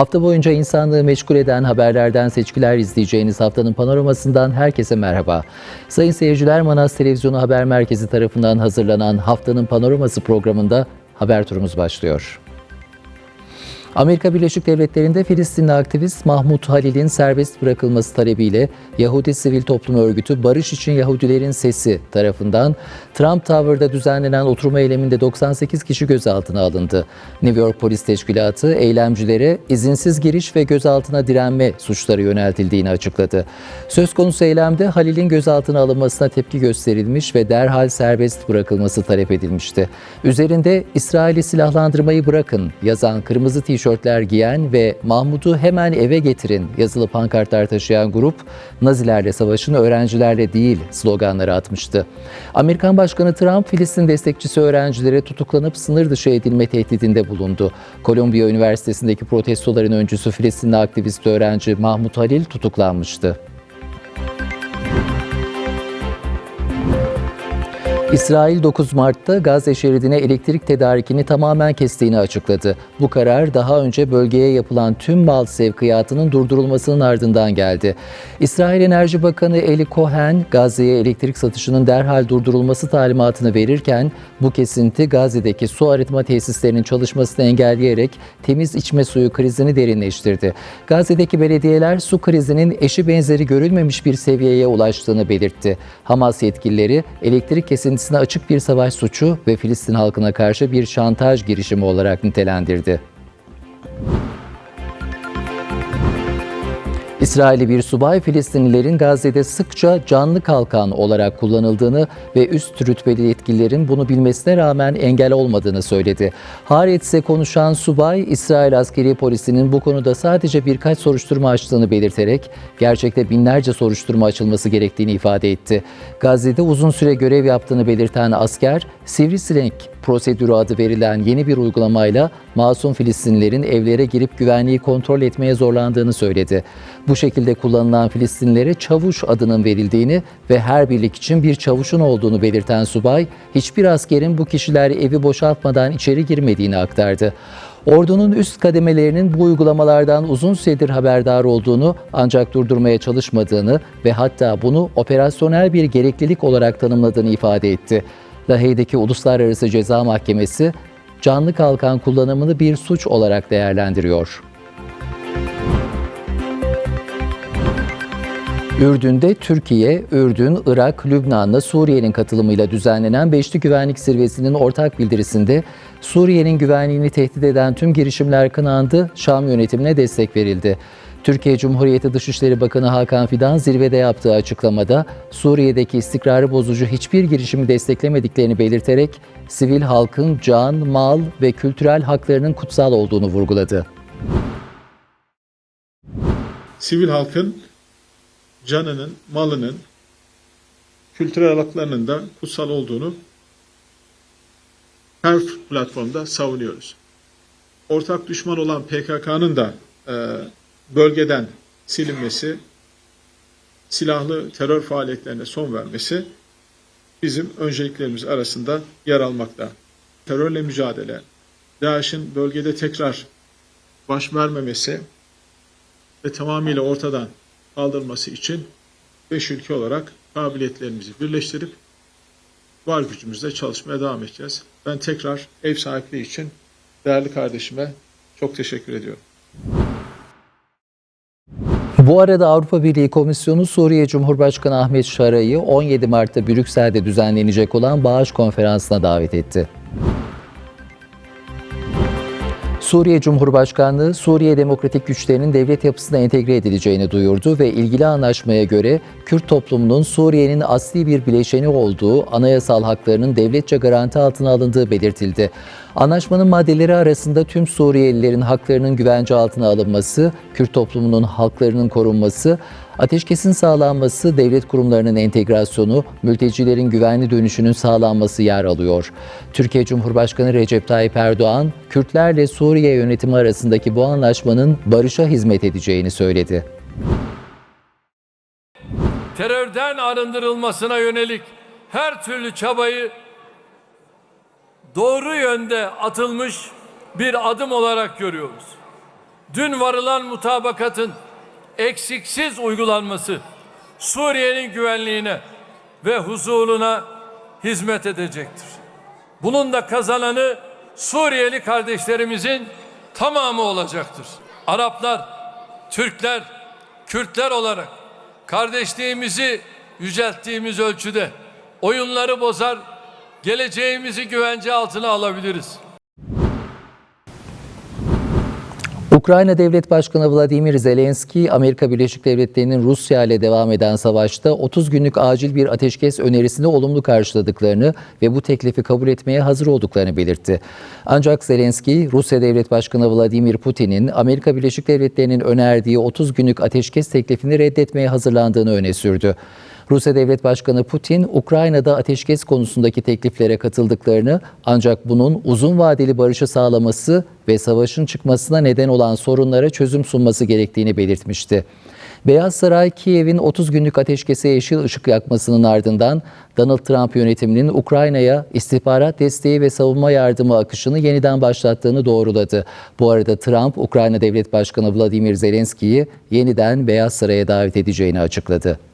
Hafta boyunca insanlığı meşgul eden haberlerden seçkiler izleyeceğiniz haftanın panoramasından herkese merhaba. Sayın seyirciler Manas Televizyonu Haber Merkezi tarafından hazırlanan haftanın panoraması programında haber turumuz başlıyor. Amerika Birleşik Devletleri'nde Filistinli aktivist Mahmut Halil'in serbest bırakılması talebiyle Yahudi Sivil Toplum Örgütü Barış İçin Yahudilerin Sesi tarafından Trump Tower'da düzenlenen oturma eyleminde 98 kişi gözaltına alındı. New York Polis Teşkilatı eylemcilere izinsiz giriş ve gözaltına direnme suçları yöneltildiğini açıkladı. Söz konusu eylemde Halil'in gözaltına alınmasına tepki gösterilmiş ve derhal serbest bırakılması talep edilmişti. Üzerinde İsrail'i silahlandırmayı bırakın yazan kırmızı tişörtler giyen ve Mahmut'u hemen eve getirin yazılı pankartlar taşıyan grup Nazilerle savaşın öğrencilerle değil sloganları atmıştı. Amerikan Başkanı Trump Filistin destekçisi öğrencilere tutuklanıp sınır dışı edilme tehdidinde bulundu. Kolombiya Üniversitesi'ndeki protestoların öncüsü Filistinli aktivist öğrenci Mahmut Halil tutuklanmıştı. İsrail 9 Mart'ta Gazze şeridine elektrik tedarikini tamamen kestiğini açıkladı. Bu karar daha önce bölgeye yapılan tüm mal sevkiyatının durdurulmasının ardından geldi. İsrail Enerji Bakanı Eli Cohen, Gazze'ye elektrik satışının derhal durdurulması talimatını verirken bu kesinti Gazze'deki su arıtma tesislerinin çalışmasını engelleyerek temiz içme suyu krizini derinleştirdi. Gazze'deki belediyeler su krizinin eşi benzeri görülmemiş bir seviyeye ulaştığını belirtti. Hamas yetkilileri elektrik kesintisine açık bir savaş suçu ve Filistin halkına karşı bir şantaj girişimi olarak nitelendirdi. İsrailli bir subay Filistinlilerin Gazze'de sıkça canlı kalkan olarak kullanıldığını ve üst rütbeli yetkililerin bunu bilmesine rağmen engel olmadığını söyledi. Haaretz'e konuşan subay, İsrail askeri polisinin bu konuda sadece birkaç soruşturma açtığını belirterek gerçekte binlerce soruşturma açılması gerektiğini ifade etti. Gazze'de uzun süre görev yaptığını belirten asker, sivrisinek prosedürü adı verilen yeni bir uygulamayla masum Filistinlilerin evlere girip güvenliği kontrol etmeye zorlandığını söyledi. Bu şekilde kullanılan Filistinlilere çavuş adının verildiğini ve her birlik için bir çavuşun olduğunu belirten subay, hiçbir askerin bu kişiler evi boşaltmadan içeri girmediğini aktardı. Ordunun üst kademelerinin bu uygulamalardan uzun süredir haberdar olduğunu ancak durdurmaya çalışmadığını ve hatta bunu operasyonel bir gereklilik olarak tanımladığını ifade etti. Lahey'deki Uluslararası Ceza Mahkemesi canlı kalkan kullanımını bir suç olarak değerlendiriyor. Ürdün'de Türkiye, Ürdün, Irak, Lübnan'la Suriye'nin katılımıyla düzenlenen Beşli Güvenlik Zirvesi'nin ortak bildirisinde Suriye'nin güvenliğini tehdit eden tüm girişimler kınandı, Şam yönetimine destek verildi. Türkiye Cumhuriyeti Dışişleri Bakanı Hakan Fidan zirvede yaptığı açıklamada Suriye'deki istikrarı bozucu hiçbir girişimi desteklemediklerini belirterek sivil halkın can, mal ve kültürel haklarının kutsal olduğunu vurguladı. sivil halkın canının, malının, kültürel haklarının da kutsal olduğunu her platformda savunuyoruz. Ortak düşman olan PKK'nın da e, bölgeden silinmesi, silahlı terör faaliyetlerine son vermesi bizim önceliklerimiz arasında yer almakta. Terörle mücadele, DAEŞ'in bölgede tekrar baş vermemesi ve tamamıyla ortadan kaldırılması için beş ülke olarak kabiliyetlerimizi birleştirip var gücümüzle çalışmaya devam edeceğiz. Ben tekrar ev sahipliği için değerli kardeşime çok teşekkür ediyorum. Bu arada Avrupa Birliği Komisyonu Suriye Cumhurbaşkanı Ahmet Şara'yı 17 Mart'ta Brüksel'de düzenlenecek olan bağış konferansına davet etti. Suriye Cumhurbaşkanlığı, Suriye Demokratik Güçlerinin devlet yapısına entegre edileceğini duyurdu ve ilgili anlaşmaya göre Kürt toplumunun Suriye'nin asli bir bileşeni olduğu anayasal haklarının devletçe garanti altına alındığı belirtildi. Anlaşmanın maddeleri arasında tüm Suriyelilerin haklarının güvence altına alınması, Kürt toplumunun haklarının korunması, ateşkesin sağlanması, devlet kurumlarının entegrasyonu, mültecilerin güvenli dönüşünün sağlanması yer alıyor. Türkiye Cumhurbaşkanı Recep Tayyip Erdoğan, Kürtlerle Suriye yönetimi arasındaki bu anlaşmanın barışa hizmet edeceğini söyledi. terörden arındırılmasına yönelik her türlü çabayı doğru yönde atılmış bir adım olarak görüyoruz. dün varılan mutabakatın eksiksiz uygulanması Suriye'nin güvenliğine ve huzuruna hizmet edecektir. Bunun da kazananı Suriyeli kardeşlerimizin tamamı olacaktır. Araplar, Türkler, Kürtler olarak kardeşliğimizi yücelttiğimiz ölçüde oyunları bozar, geleceğimizi güvence altına alabiliriz. Ukrayna Devlet Başkanı Vladimir Zelenski, Amerika Birleşik Devletleri'nin Rusya ile devam eden savaşta 30 günlük acil bir ateşkes önerisini olumlu karşıladıklarını ve bu teklifi kabul etmeye hazır olduklarını belirtti. Ancak Zelenski, Rusya Devlet Başkanı Vladimir Putin'in Amerika Birleşik Devletleri'nin önerdiği 30 günlük ateşkes teklifini reddetmeye hazırlandığını öne sürdü. Rusya Devlet Başkanı Putin, Ukrayna'da ateşkes konusundaki tekliflere katıldıklarını ancak bunun uzun vadeli barışı sağlaması ve savaşın çıkmasına neden olan sorunlara çözüm sunması gerektiğini belirtmişti. Beyaz Saray, Kiev'in 30 günlük ateşkese yeşil ışık yakmasının ardından Donald Trump yönetiminin Ukrayna'ya istihbarat desteği ve savunma yardımı akışını yeniden başlattığını doğruladı. Bu arada Trump, Ukrayna Devlet Başkanı Vladimir Zelenski'yi yeniden Beyaz Saray'a davet edeceğini açıkladı.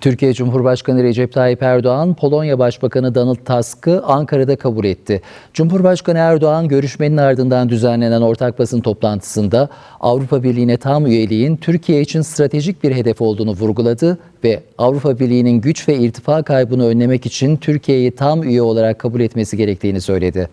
Türkiye Cumhurbaşkanı Recep Tayyip Erdoğan, Polonya Başbakanı Donald Tusk'ı Ankara'da kabul etti. Cumhurbaşkanı Erdoğan, görüşmenin ardından düzenlenen ortak basın toplantısında Avrupa Birliği'ne tam üyeliğin Türkiye için stratejik bir hedef olduğunu vurguladı ve Avrupa Birliği'nin güç ve irtifa kaybını önlemek için Türkiye'yi tam üye olarak kabul etmesi gerektiğini söyledi.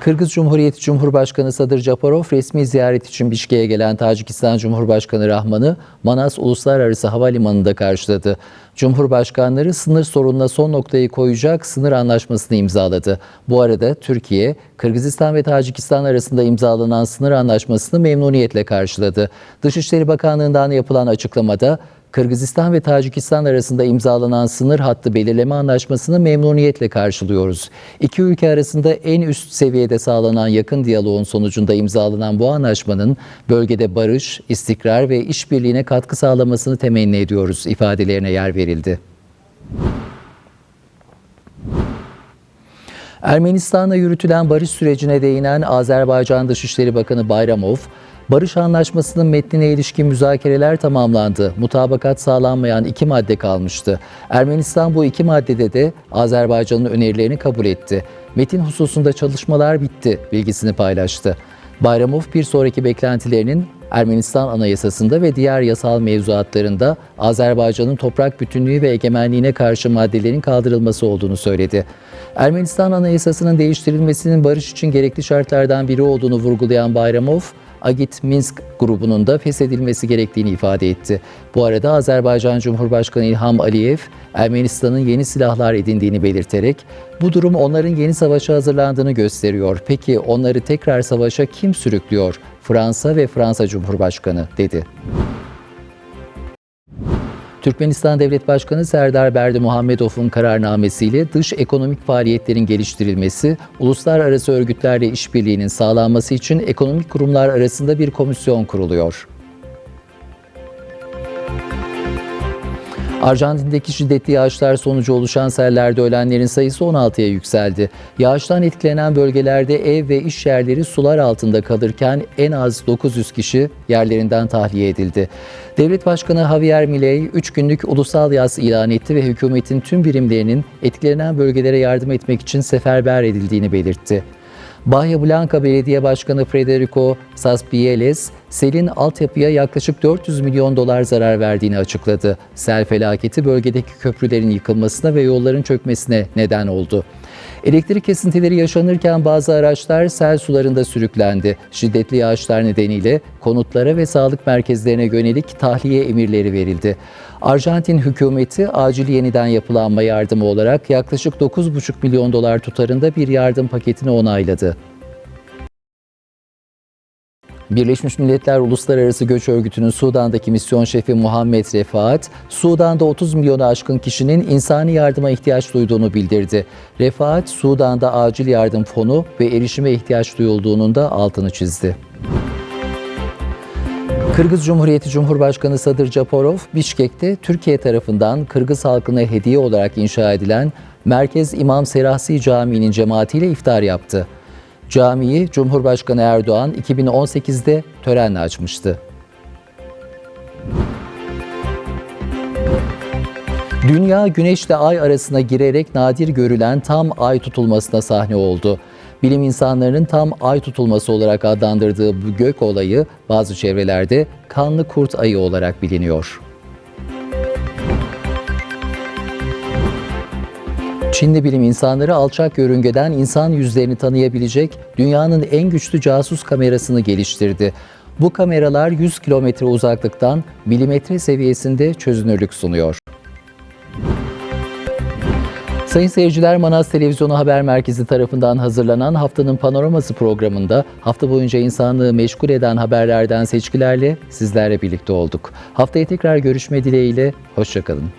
Kırgız Cumhuriyeti Cumhurbaşkanı Sadır Japarov resmi ziyaret için Bişkek'e gelen Tacikistan Cumhurbaşkanı Rahman'ı Manas Uluslararası Havalimanı'nda karşıladı. Cumhurbaşkanları sınır sorununa son noktayı koyacak sınır anlaşmasını imzaladı. Bu arada Türkiye, Kırgızistan ve Tacikistan arasında imzalanan sınır anlaşmasını memnuniyetle karşıladı. Dışişleri Bakanlığı'ndan yapılan açıklamada Kırgızistan ve Tacikistan arasında imzalanan sınır hattı belirleme anlaşmasını memnuniyetle karşılıyoruz. İki ülke arasında en üst seviyede sağlanan yakın diyaloğun sonucunda imzalanan bu anlaşmanın bölgede barış, istikrar ve işbirliğine katkı sağlamasını temenni ediyoruz ifadelerine yer verildi. Ermenistan'la yürütülen barış sürecine değinen Azerbaycan Dışişleri Bakanı Bayramov, Barış Anlaşması'nın metnine ilişkin müzakereler tamamlandı. Mutabakat sağlanmayan iki madde kalmıştı. Ermenistan bu iki maddede de Azerbaycan'ın önerilerini kabul etti. Metin hususunda çalışmalar bitti bilgisini paylaştı. Bayramov bir sonraki beklentilerinin Ermenistan Anayasası'nda ve diğer yasal mevzuatlarında Azerbaycan'ın toprak bütünlüğü ve egemenliğine karşı maddelerin kaldırılması olduğunu söyledi. Ermenistan Anayasası'nın değiştirilmesinin barış için gerekli şartlardan biri olduğunu vurgulayan Bayramov, Agit Minsk grubunun da feshedilmesi gerektiğini ifade etti. Bu arada Azerbaycan Cumhurbaşkanı İlham Aliyev, Ermenistan'ın yeni silahlar edindiğini belirterek, bu durum onların yeni savaşa hazırlandığını gösteriyor. Peki onları tekrar savaşa kim sürüklüyor? Fransa ve Fransa Cumhurbaşkanı dedi. Türkmenistan Devlet Başkanı Serdar Berdi Muhammedov'un kararnamesiyle dış ekonomik faaliyetlerin geliştirilmesi, uluslararası örgütlerle işbirliğinin sağlanması için ekonomik kurumlar arasında bir komisyon kuruluyor. Arjantin'deki şiddetli yağışlar sonucu oluşan sellerde ölenlerin sayısı 16'ya yükseldi. Yağıştan etkilenen bölgelerde ev ve iş yerleri sular altında kalırken en az 900 kişi yerlerinden tahliye edildi. Devlet Başkanı Javier Milei 3 günlük ulusal yaz ilan etti ve hükümetin tüm birimlerinin etkilenen bölgelere yardım etmek için seferber edildiğini belirtti. Bahia Blanca Belediye Başkanı Federico Saspieles, selin altyapıya yaklaşık 400 milyon dolar zarar verdiğini açıkladı. Sel felaketi bölgedeki köprülerin yıkılmasına ve yolların çökmesine neden oldu. Elektrik kesintileri yaşanırken bazı araçlar sel sularında sürüklendi. Şiddetli yağışlar nedeniyle konutlara ve sağlık merkezlerine yönelik tahliye emirleri verildi. Arjantin hükümeti acil yeniden yapılanma yardımı olarak yaklaşık 9,5 milyon dolar tutarında bir yardım paketini onayladı. Birleşmiş Milletler Uluslararası Göç Örgütü'nün Sudan'daki misyon şefi Muhammed Refaat, Sudan'da 30 milyonu aşkın kişinin insani yardıma ihtiyaç duyduğunu bildirdi. Refaat, Sudan'da acil yardım fonu ve erişime ihtiyaç duyulduğunun da altını çizdi. Kırgız Cumhuriyeti Cumhurbaşkanı Sadır Japarov, Bişkek'te Türkiye tarafından Kırgız halkına hediye olarak inşa edilen Merkez İmam Serahsi Camii'nin cemaatiyle iftar yaptı. Camiyi Cumhurbaşkanı Erdoğan 2018'de törenle açmıştı. Dünya güneşle ay arasına girerek nadir görülen tam ay tutulmasına sahne oldu. Bilim insanlarının tam ay tutulması olarak adlandırdığı bu gök olayı bazı çevrelerde kanlı kurt ayı olarak biliniyor. Çinli bilim insanları alçak yörüngeden insan yüzlerini tanıyabilecek dünyanın en güçlü casus kamerasını geliştirdi. Bu kameralar 100 kilometre uzaklıktan milimetre seviyesinde çözünürlük sunuyor. Sayın seyirciler Manas Televizyonu Haber Merkezi tarafından hazırlanan haftanın panoraması programında hafta boyunca insanlığı meşgul eden haberlerden seçkilerle sizlerle birlikte olduk. Haftaya tekrar görüşme dileğiyle, hoşçakalın.